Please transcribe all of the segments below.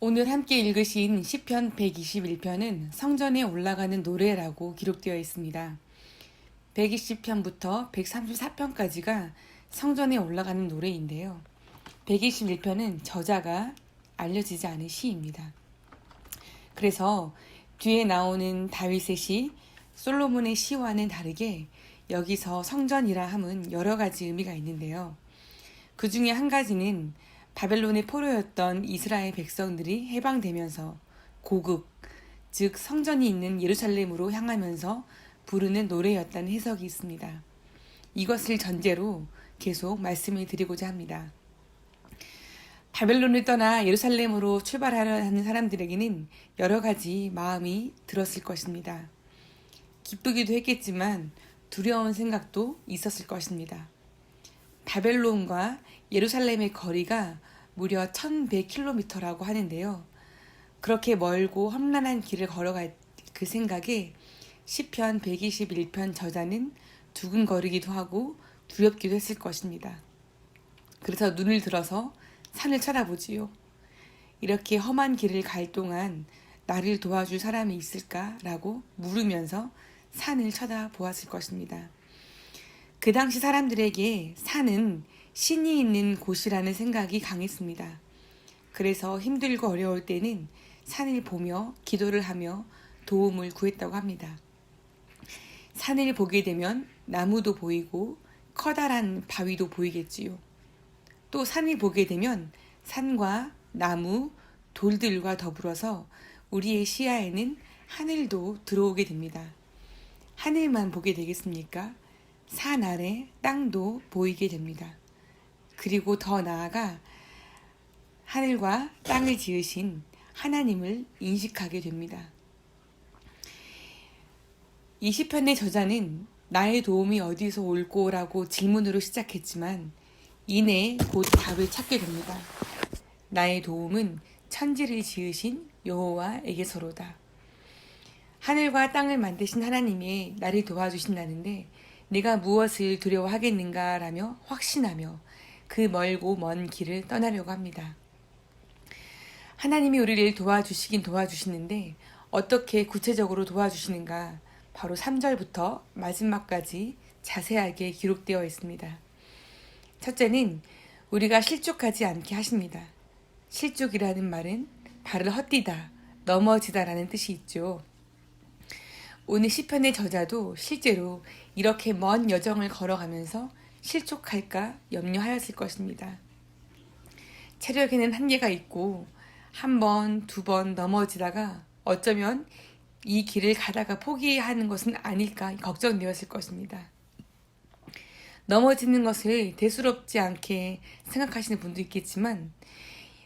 오늘 함께 읽으신 시편 121편은 성전에 올라가는 노래라고 기록되어 있습니다. 120편부터 134편까지가 성전에 올라가는 노래인데요. 121편은 저자가 알려지지 않은 시입니다. 그래서 뒤에 나오는 다윗의 시, 솔로몬의 시와는 다르게 여기서 성전이라 함은 여러 가지 의미가 있는데요. 그 중에 한 가지는 바벨론의 포로였던 이스라엘 백성들이 해방되면서 고국, 즉 성전이 있는 예루살렘으로 향하면서 부르는 노래였다는 해석이 있습니다. 이것을 전제로 계속 말씀을 드리고자 합니다. 바벨론을 떠나 예루살렘으로 출발하려 하는 사람들에게는 여러 가지 마음이 들었을 것입니다. 기쁘기도 했겠지만 두려운 생각도 있었을 것입니다. 바벨론과 예루살렘의 거리가 무려 1100km라고 하는데요. 그렇게 멀고 험난한 길을 걸어갈 그 생각에 시편 121편 저자는 두근거리기도 하고 두렵기도 했을 것입니다. 그래서 눈을 들어서 산을 쳐다보지요. 이렇게 험한 길을 갈 동안 나를 도와줄 사람이 있을까라고 물으면서 산을 쳐다보았을 것입니다. 그 당시 사람들에게 산은 신이 있는 곳이라는 생각이 강했습니다. 그래서 힘들고 어려울 때는 산을 보며 기도를 하며 도움을 구했다고 합니다. 산을 보게 되면 나무도 보이고 커다란 바위도 보이겠지요. 또 산을 보게 되면 산과 나무, 돌들과 더불어서 우리의 시야에는 하늘도 들어오게 됩니다. 하늘만 보게 되겠습니까? 산 아래 땅도 보이게 됩니다. 그리고 더 나아가 하늘과 땅을 지으신 하나님을 인식하게 됩니다. 20편의 저자는 나의 도움이 어디서 올꼬라고 질문으로 시작했지만 이내 곧 답을 찾게 됩니다. 나의 도움은 천지를 지으신 여호와에게서로다. 하늘과 땅을 만드신 하나님이 나를 도와주신다는데 내가 무엇을 두려워하겠는가라며 확신하며 그 멀고 먼 길을 떠나려고 합니다. 하나님이 우리를 도와주시긴 도와주시는데 어떻게 구체적으로 도와주시는가 바로 3절부터 마지막까지 자세하게 기록되어 있습니다. 첫째는 우리가 실족하지 않게 하십니다. 실족이라는 말은 발을 헛디다, 넘어지다라는 뜻이 있죠. 오늘 시편의 저자도 실제로 이렇게 먼 여정을 걸어가면서 실족할까 염려하였을 것입니다. 체력에는 한계가 있고 한 번, 두 번 넘어지다가 어쩌면 이 길을 가다가 포기하는 것은 아닐까 걱정되었을 것입니다. 넘어지는 것을 대수롭지 않게 생각하시는 분도 있겠지만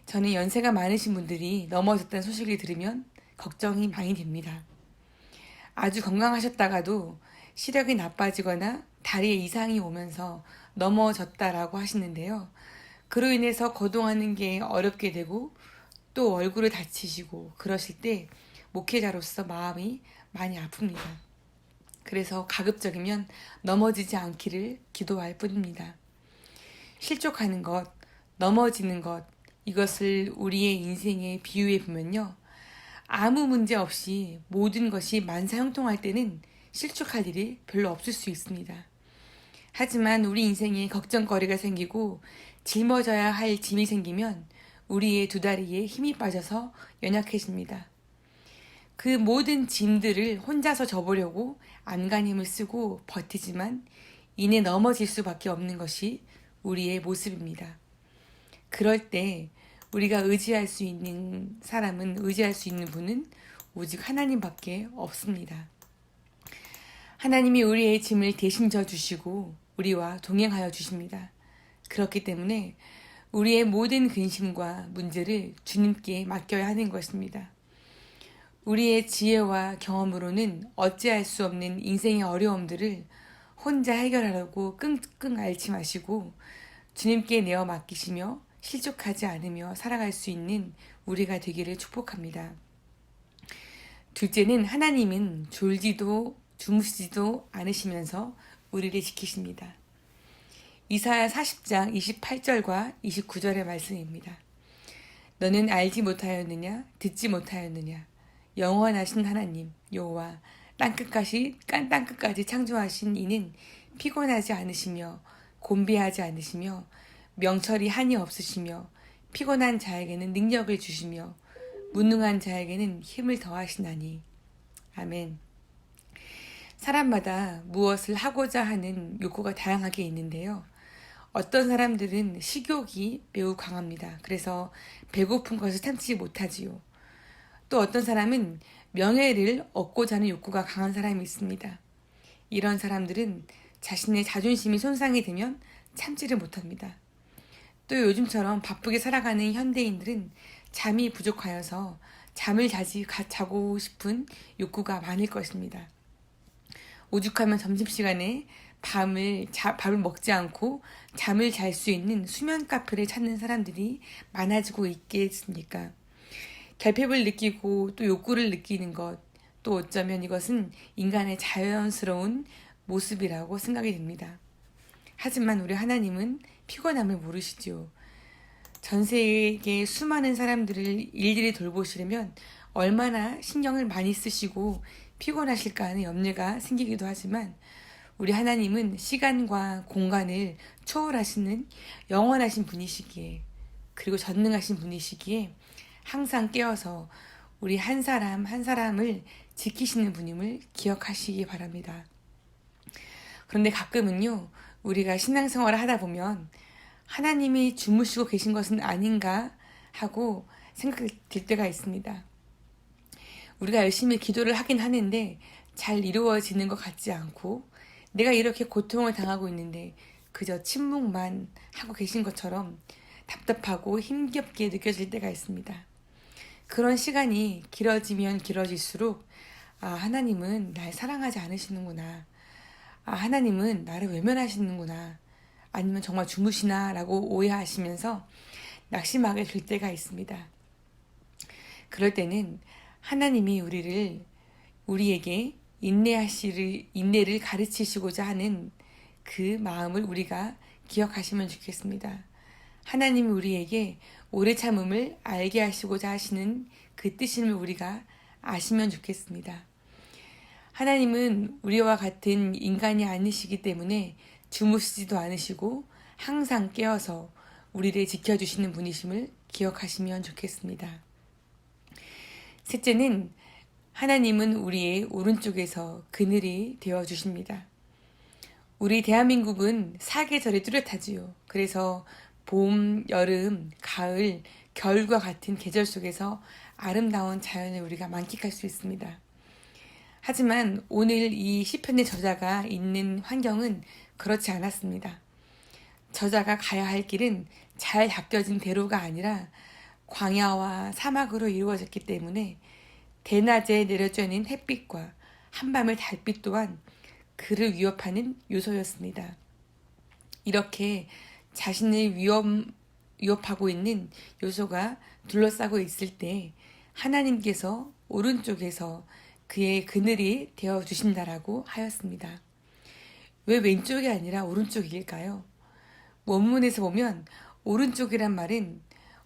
저는 연세가 많으신 분들이 넘어졌다는 소식을 들으면 걱정이 많이 됩니다. 아주 건강하셨다가도 시력이 나빠지거나 다리에 이상이 오면서 넘어졌다라고 하시는데요. 그로 인해서 거동하는 게 어렵게 되고 또 얼굴을 다치시고 그러실 때 목회자로서 마음이 많이 아픕니다. 그래서 가급적이면 넘어지지 않기를 기도할 뿐입니다. 실족하는 것, 넘어지는 것, 이것을 우리의 인생에 비유해 보면요. 아무 문제 없이 모든 것이 만사형통할 때는 실족할 일이 별로 없을 수 있습니다. 하지만 우리 인생에 걱정거리가 생기고 짊어져야 할 짐이 생기면 우리의 두 다리에 힘이 빠져서 연약해집니다. 그 모든 짐들을 혼자서 져보려고 안간힘을 쓰고 버티지만 이내 넘어질 수밖에 없는 것이 우리의 모습입니다. 그럴 때 우리가 의지할 수 있는 사람은 의지할 수 있는 분은 오직 하나님밖에 없습니다. 하나님이 우리의 짐을 대신 져 주시고 우리와 동행하여 주십니다. 그렇기 때문에 우리의 모든 근심과 문제를 주님께 맡겨야 하는 것입니다. 우리의 지혜와 경험으로는 어찌할 수 없는 인생의 어려움들을 혼자 해결하려고 끙끙 앓지 마시고 주님께 내어 맡기시며 실족하지 않으며 살아갈 수 있는 우리가 되기를 축복합니다. 둘째는 하나님은 졸지도 주무시지도 않으시면서 우리를 지키십니다. 이사야 40장 28절과 29절의 말씀입니다. 너는 알지 못하였느냐 듣지 못하였느냐 영원하신 하나님 여호와 땅끝까지 깐 땅끝까지 창조하신 이는 피곤하지 않으시며 곤비하지 않으시며 명철이 한이 없으시며 피곤한 자에게는 능력을 주시며 무능한 자에게는 힘을 더하시나니 아멘. 사람마다 무엇을 하고자 하는 욕구가 다양하게 있는데요. 어떤 사람들은 식욕이 매우 강합니다. 그래서 배고픈 것을 참지 못하지요. 또 어떤 사람은 명예를 얻고자 하는 욕구가 강한 사람이 있습니다. 이런 사람들은 자신의 자존심이 손상이 되면 참지를 못합니다. 또 요즘처럼 바쁘게 살아가는 현대인들은 잠이 부족하여서 잠을 자지 가, 자고 싶은 욕구가 많을 것입니다. 오죽하면 점심시간에 밤을 자, 밥을 먹지 않고 잠을 잘 수 있는 수면 카페를 찾는 사람들이 많아지고 있겠습니까? 결핍을 느끼고 또 욕구를 느끼는 것, 또 어쩌면 이것은 인간의 자연스러운 모습이라고 생각이 됩니다. 하지만 우리 하나님은 피곤함을 모르시죠. 전 세계 수많은 사람들을 일일이 돌보시려면 얼마나 신경을 많이 쓰시고 피곤하실까 하는 염려가 생기기도 하지만 우리 하나님은 시간과 공간을 초월하시는 영원하신 분이시기에 그리고 전능하신 분이시기에 항상 깨어서 우리 한 사람 한 사람을 지키시는 분임을 기억하시기 바랍니다. 그런데 가끔은요, 우리가 신앙생활을 하다 보면 하나님이 주무시고 계신 것은 아닌가 하고 생각이 들 때가 있습니다. 우리가 열심히 기도를 하긴 하는데 잘 이루어지는 것 같지 않고 내가 이렇게 고통을 당하고 있는데 그저 침묵만 하고 계신 것처럼 답답하고 힘겹게 느껴질 때가 있습니다. 그런 시간이 길어지면 길어질수록 아, 하나님은 날 사랑하지 않으시는구나. 아, 하나님은 나를 외면하시는구나. 아니면 정말 주무시나 라고 오해하시면서 낙심하게 될 때가 있습니다. 그럴 때는 하나님이 우리를 우리에게 인내하시를 인내를 가르치시고자 하는 그 마음을 우리가 기억하시면 좋겠습니다. 하나님이 우리에게 오래 참음을 알게 하시고자 하시는 그 뜻임을 우리가 아시면 좋겠습니다. 하나님은 우리와 같은 인간이 아니시기 때문에 주무시지도 않으시고 항상 깨어서 우리를 지켜주시는 분이심을 기억하시면 좋겠습니다. 셋째는 하나님은 우리의 오른쪽에서 그늘이 되어 주십니다. 우리 대한민국은 사계절이 뚜렷하지요. 그래서 봄, 여름, 가을, 겨울과 같은 계절 속에서 아름다운 자연을 우리가 만끽할 수 있습니다. 하지만 오늘 이 시편의 저자가 있는 환경은 그렇지 않았습니다. 저자가 가야 할 길은 잘 닦여진 대로가 아니라 광야와 사막으로 이루어졌기 때문에 대낮에 내려쬐는 햇빛과 한밤의 달빛 또한 그를 위협하는 요소였습니다. 이렇게 자신을 위협, 위협하고 있는 요소가 둘러싸고 있을 때 하나님께서 오른쪽에서 그의 그늘이 되어 주신다라고 하였습니다. 왜 왼쪽이 아니라 오른쪽일까요? 원문에서 보면 오른쪽이란 말은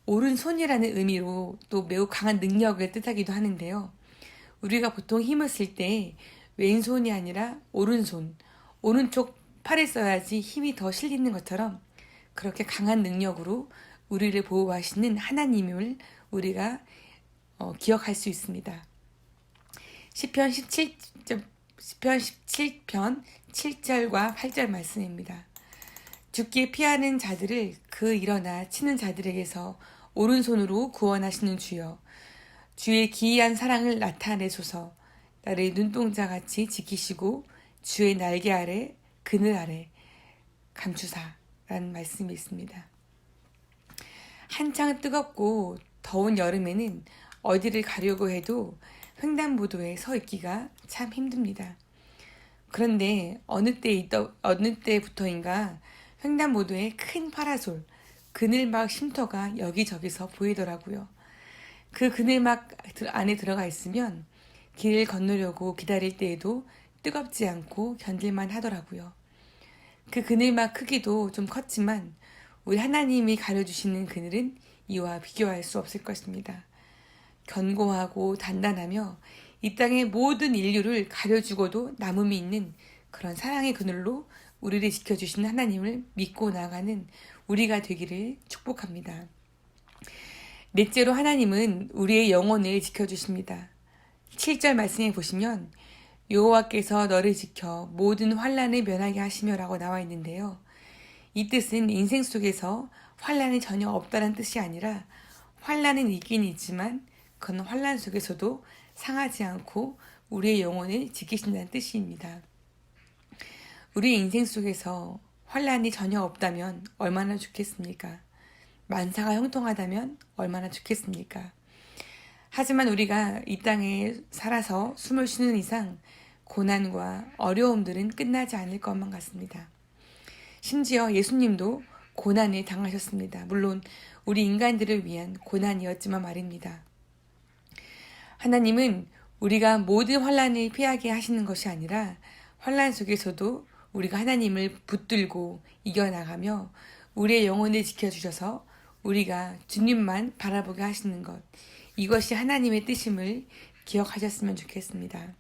오른손이라는 의미로 또 매우 강한 능력을 뜻하기도 하는데요. 우리가 보통 힘을 쓸 때 왼손이 아니라 오른손, 오른쪽 팔을 써야지 힘이 더 실리는 것처럼 그렇게 강한 능력으로 우리를 보호하시는 하나님을 우리가 어, 기억할 수 있습니다. 시편 17, 시편 17편 7절과 8절 말씀입니다. 죽기에 피하는 자들을 그 일어나 치는 자들에게서 오른손으로 구원하시는 주여 주의 기이한 사랑을 나타내소서 나를 눈동자같이 지키시고 주의 날개 아래 그늘 아래 감추사라는 말씀이 있습니다. 한창 뜨겁고 더운 여름에는 어디를 가려고 해도 횡단보도에 서 있기가 참 힘듭니다. 그런데 어느 때 있더, 어느 때부터인가 횡단보도에 큰 파라솔, 그늘막 쉼터가 여기저기서 보이더라고요. 그 그늘막 안에 들어가 있으면 길을 건너려고 기다릴 때에도 뜨겁지 않고 견딜만 하더라고요. 그 그늘막 크기도 좀 컸지만 우리 하나님이 가려주시는 그늘은 이와 비교할 수 없을 것입니다. 견고하고 단단하며 이 땅의 모든 인류를 가려주고도 남음이 있는 그런 사랑의 그늘로 우리를 지켜주시는 하나님을 믿고 나아가는 우리가 되기를 축복합니다. 넷째로 하나님은 우리의 영혼을 지켜주십니다. 7절 말씀에 보시면 여호와께서 너를 지켜 모든 환란을 면하게 하시며라고 나와 있는데요. 이 뜻은 인생 속에서 환란이 전혀 없다는 뜻이 아니라 환란은 있긴 있지만 그건 환란 속에서도 상하지 않고 우리의 영혼을 지키신다는 뜻입니다. 우리 인생 속에서 환란이 전혀 없다면 얼마나 좋겠습니까? 만사가 형통하다면 얼마나 좋겠습니까? 하지만 우리가 이 땅에 살아서 숨을 쉬는 이상 고난과 어려움들은 끝나지 않을 것만 같습니다. 심지어 예수님도 고난을 당하셨습니다. 물론 우리 인간들을 위한 고난이었지만 말입니다. 하나님은 우리가 모든 환란을 피하게 하시는 것이 아니라 환란 속에서도 우리가 하나님을 붙들고 이겨나가며 우리의 영혼을 지켜주셔서 우리가 주님만 바라보게 하시는 것 이것이 하나님의 뜻임을 기억하셨으면 좋겠습니다.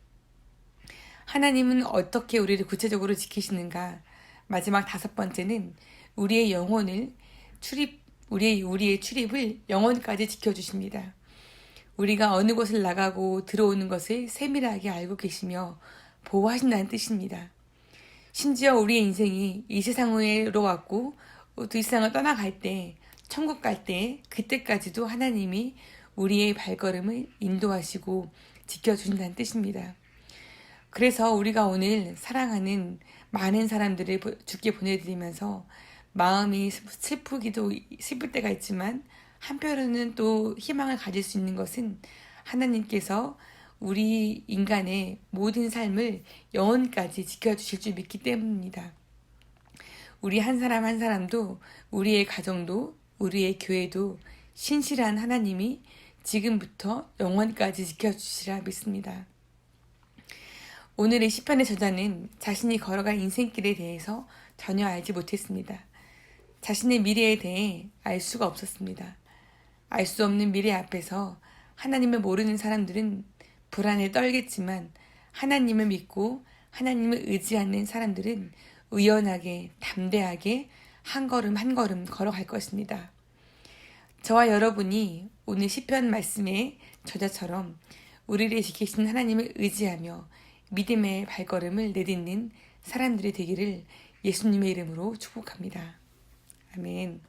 하나님은 어떻게 우리를 구체적으로 지키시는가? 마지막 다섯 번째는 우리의 영혼을 출입 우리의 우리의 출입을 영혼까지 지켜 주십니다. 우리가 어느 곳을 나가고 들어오는 것을 세밀하게 알고 계시며 보호하신다는 뜻입니다. 심지어 우리의 인생이 이 세상으로 왔고 또 이 세상을 떠나갈 때 천국 갈 때 그때까지도 하나님이 우리의 발걸음을 인도하시고 지켜주신다는 뜻입니다. 그래서 우리가 오늘 사랑하는 많은 사람들을 죽게 보내드리면서 마음이 슬프기도 슬플 때가 있지만 한편으로는 또 희망을 가질 수 있는 것은 하나님께서 우리 인간의 모든 삶을 영원까지 지켜주실 줄 믿기 때문입니다. 우리 한 사람 한 사람도 우리의 가정도 우리의 교회도 신실한 하나님이 지금부터 영원까지 지켜주시라 믿습니다. 오늘의 시편의 저자는 자신이 걸어갈 인생길에 대해서 전혀 알지 못했습니다. 자신의 미래에 대해 알 수가 없었습니다. 알 수 없는 미래 앞에서 하나님을 모르는 사람들은 불안에 떨겠지만 하나님을 믿고 하나님을 의지하는 사람들은 의연하게 담대하게 한 걸음 한 걸음 걸어갈 것입니다. 저와 여러분이 오늘 시편 말씀의 저자처럼 우리를 지키신 하나님을 의지하며 믿음의 발걸음을 내딛는 사람들이 되기를 예수님의 이름으로 축복합니다. 아멘.